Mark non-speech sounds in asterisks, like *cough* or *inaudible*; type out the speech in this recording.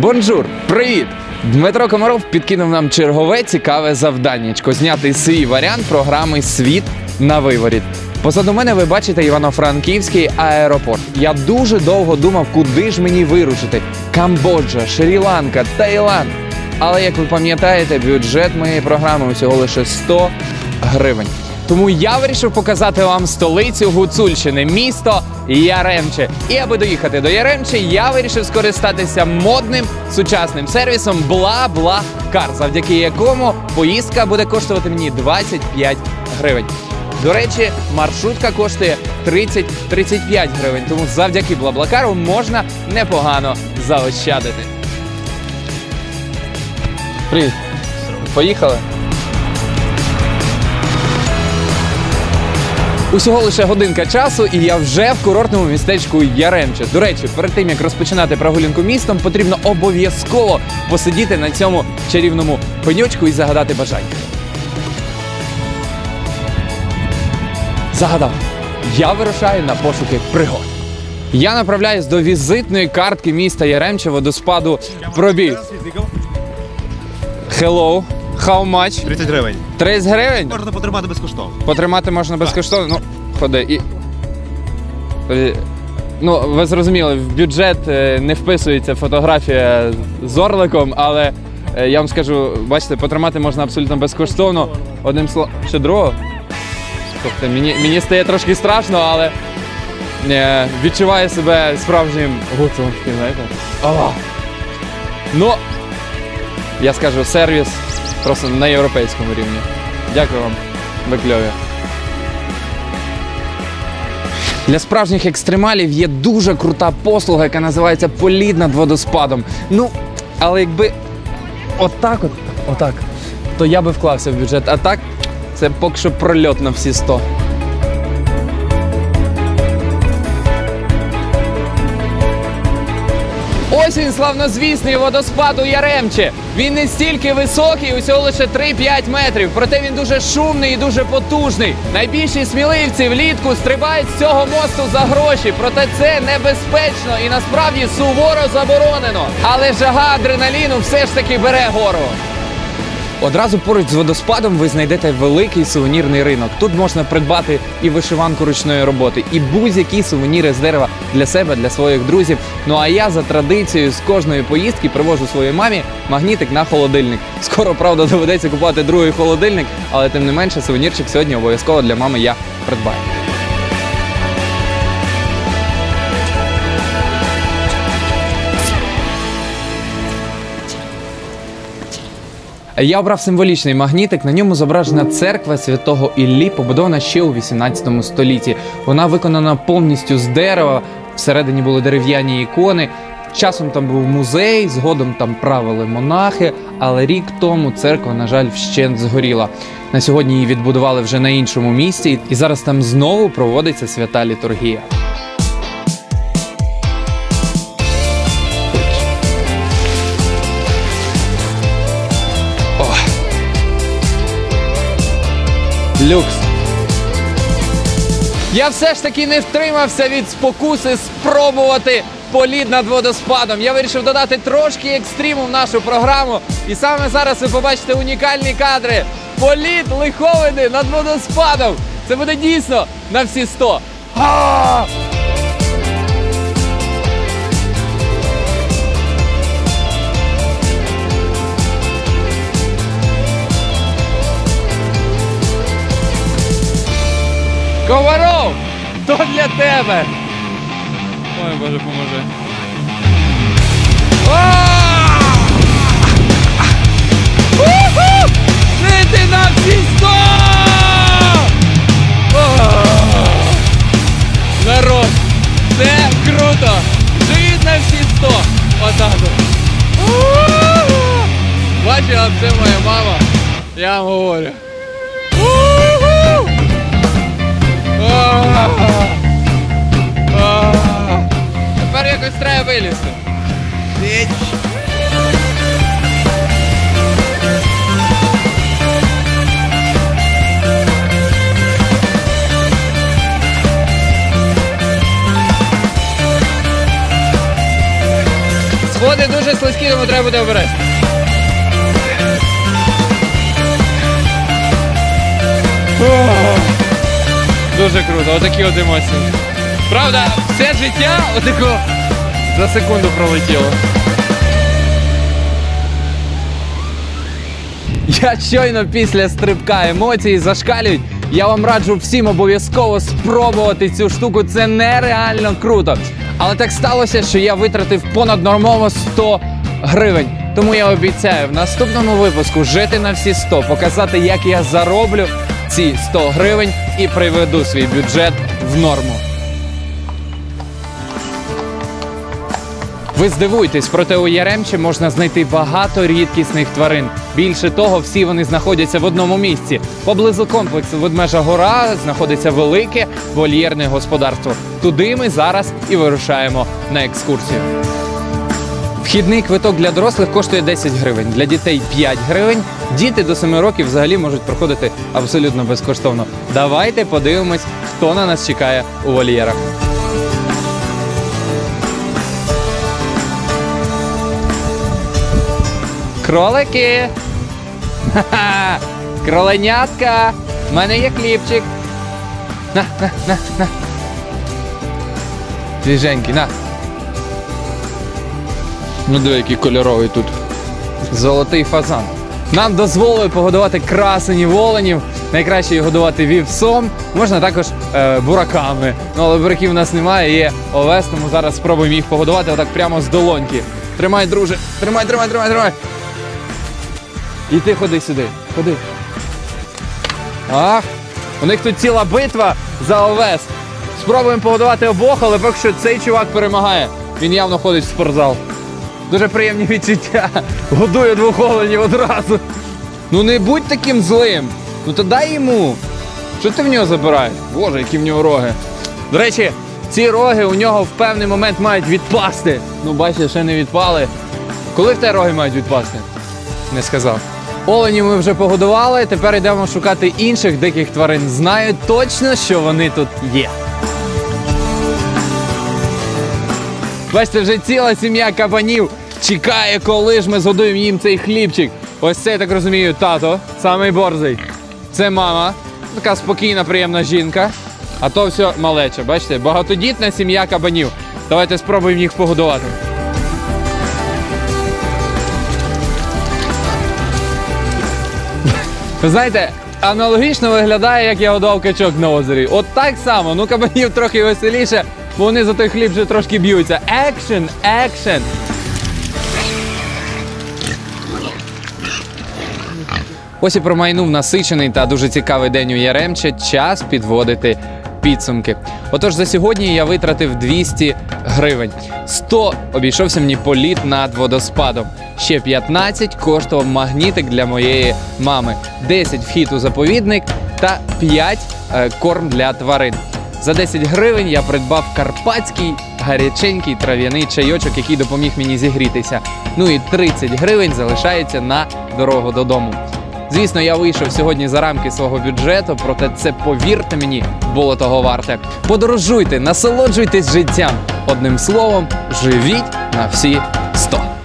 Бонжур, привіт! Дмитро Комаров підкинув нам чергове цікаве завданнячко зняти свій варіант програми Світ на виворіт. Позаду мене ви бачите Івано-Франківський аеропорт. Я дуже довго думав, куди ж мені вирушити: Камбоджа, Шрі-Ланка, Таїланд. Але як ви пам'ятаєте, бюджет моєї програми усього лише 100 гривень. Тому я вирішив показати вам столицю Гуцульщини, місто Яремче. І аби доїхати до Яремче, я вирішив скористатися модним сучасним сервісом BlaBlaCar, завдяки якому поїздка буде коштувати мені 25 гривень. До речі, маршрутка коштує 30-35 гривень, тому завдяки Блаблакару можна непогано заощадити. Привіт. Поїхали. Усього лише годинка часу, і я вже в курортному містечку Яремче. До речі, перед тим як розпочинати прогулянку містом, потрібно обов'язково посидіти на цьому чарівному пеньочку і загадати бажання. Загадав. Я вирушаю на пошуки пригод. Я направляюсь до візитної картки міста Яремче водоспаду Пробій. Hello. How much? 30 гривень. 30 гривень? Можна потримати безкоштовно. Потримати можна безкоштовно. Ну, ходи. І... Е, Ну, ви зрозуміли, в бюджет е, не вписується фотографія з орликом, але е, я вам скажу, бачите, потримати можна абсолютно безкоштовно. Одним словом, ще другого. Тобто мені, мені стає трошки страшно, але е, відчуваю себе справжнім гуцулом, таким, знаєте. О! Ну, я скажу, сервіс просто на європейському рівні. Дякую вам, ви кльові. Для справжніх екстремалів є дуже крута послуга, яка називається політ над водоспадом. Ну, але якби отак от, отак, то я би вклався в бюджет. А так, це поки що прольот на всі 100. Ось він славнозвісний водоспад у Яремче. Він не стільки високий, усього лише 3-5 метрів. Проте він дуже шумний і дуже потужний. Найбільші сміливці влітку стрибають з цього мосту за гроші. Проте це небезпечно і насправді суворо заборонено. Але жага адреналіну все ж таки бере гору. Одразу поруч з водоспадом ви знайдете великий сувенірний ринок. Тут можна придбати і вишиванку ручної роботи, і будь-які сувеніри з дерева для себе, для своїх друзів. Ну а я за традицією з кожної поїздки привожу своїй мамі магнітик на холодильник. Скоро, правда, доведеться купувати другий холодильник, але тим не менше сувенірчик сьогодні обов'язково для мами я придбаю. Я обрав символічний магнітик. На ньому зображена церква святого Іллі, побудована ще у 18 столітті. Вона виконана повністю з дерева. Всередині були дерев'яні ікони. Часом там був музей, згодом там правили монахи, але рік тому церква, на жаль, вщент згоріла. На сьогодні її відбудували вже на іншому місці, і зараз там знову проводиться свята літургія. Люкс. Я все ж таки не втримався від спокуси спробувати політ над водоспадом. Я вирішив додати трошки екстриму в нашу програму. І саме зараз ви побачите унікальні кадри. Політ лиховини над водоспадом. Це буде дійсно на всі 100. А! Коваров! То для тебе! Ой, Боже, поможи. Жити на всі сто! Народ! Це круто! Живіть на всі сто! Отак от. Бачила, це моя мама. Я вам говорю. Тепер якось треба вилізти. Сходи дуже слизький, тому треба буде обережно. Дуже круто, отакі от емоції. Правда, все життя отако за секунду пролетіло. Я щойно після стрибка емоції зашкалюють. Я вам раджу всім обов'язково спробувати цю штуку. Це нереально круто. Але так сталося, що я витратив понад нормово 100 гривень. Тому я обіцяю в наступному випуску жити на всі 100, показати, як я зароблю ці 100 гривень і приведу свій бюджет в норму. Ви здивуєтесь, проте у Яремче можна знайти багато рідкісних тварин. Більше того, всі вони знаходяться в одному місці. Поблизу комплексу Ведмежа Гора знаходиться велике вольєрне господарство. Туди ми зараз і вирушаємо на екскурсію. Вхідний квиток для дорослих коштує 10 гривень, для дітей 5 гривень. Діти до 7 років взагалі можуть проходити абсолютно безкоштовно. Давайте подивимось, хто на нас чекає у вольєрах. Кролики. Ха-ха! *laughs* Кроленятка. У мене є хлібчик. На, на, на, на. Свіженький, на. Ну диви, який кольоровий тут. Золотий фазан. Нам дозволили погодувати красенів оленів. Найкраще їх годувати вівсом. Можна також е, бураками. Ну, але бураків у нас немає, є овес, тому зараз спробуємо їх погодувати отак прямо з долоньки. Тримай, друже. Тримай, тримай, тримай, тримай. І ти ходи сюди. Ходи. Ах, у них тут ціла битва за овес. Спробуємо погодувати обох, але поки що цей чувак перемагає. Він явно ходить в спортзал. Дуже приємні відчуття. Годує двох оленів одразу. Ну не будь таким злим. Ну то дай йому. Що ти в нього забираєш? Боже, які в нього роги. До речі, ці роги у нього в певний момент мають відпасти. Ну, бачите, ще не відпали. Коли в тебе роги мають відпасти? Не сказав. Оленів ми вже погодували, тепер йдемо шукати інших диких тварин. Знаю точно, що вони тут є. Бачите, вже ціла сім'я кабанів чекає, коли ж ми згодуємо їм цей хлібчик. Ось це, я так розумію, тато, самий борзий. Це мама, така спокійна, приємна жінка. А то все малече, бачите, багатодітна сім'я кабанів. Давайте спробуємо їх погодувати. Ви знаєте, аналогічно виглядає, як я годував качок на озері. От так само, ну кабанів трохи веселіше, бо вони за той хліб вже трошки б'ються. Екшен, екшен. Ось і промайнув насичений та дуже цікавий день у Яремче. Час підводити підсумки. Отож, за сьогодні я витратив 200 гривень. 100 обійшовся мені політ над водоспадом. Ще 15 коштував магнітик для моєї мами, 10 вхід у заповідник та 5 е, корм для тварин. За 10 гривень я придбав карпатський гаряченький трав'яний чайочок, який допоміг мені зігрітися. Ну і 30 гривень залишається на дорогу додому. Звісно, я вийшов сьогодні за рамки свого бюджету, проте це, повірте мені, було того варте. Подорожуйте, насолоджуйтесь життям. Одним словом, живіть на всі 100.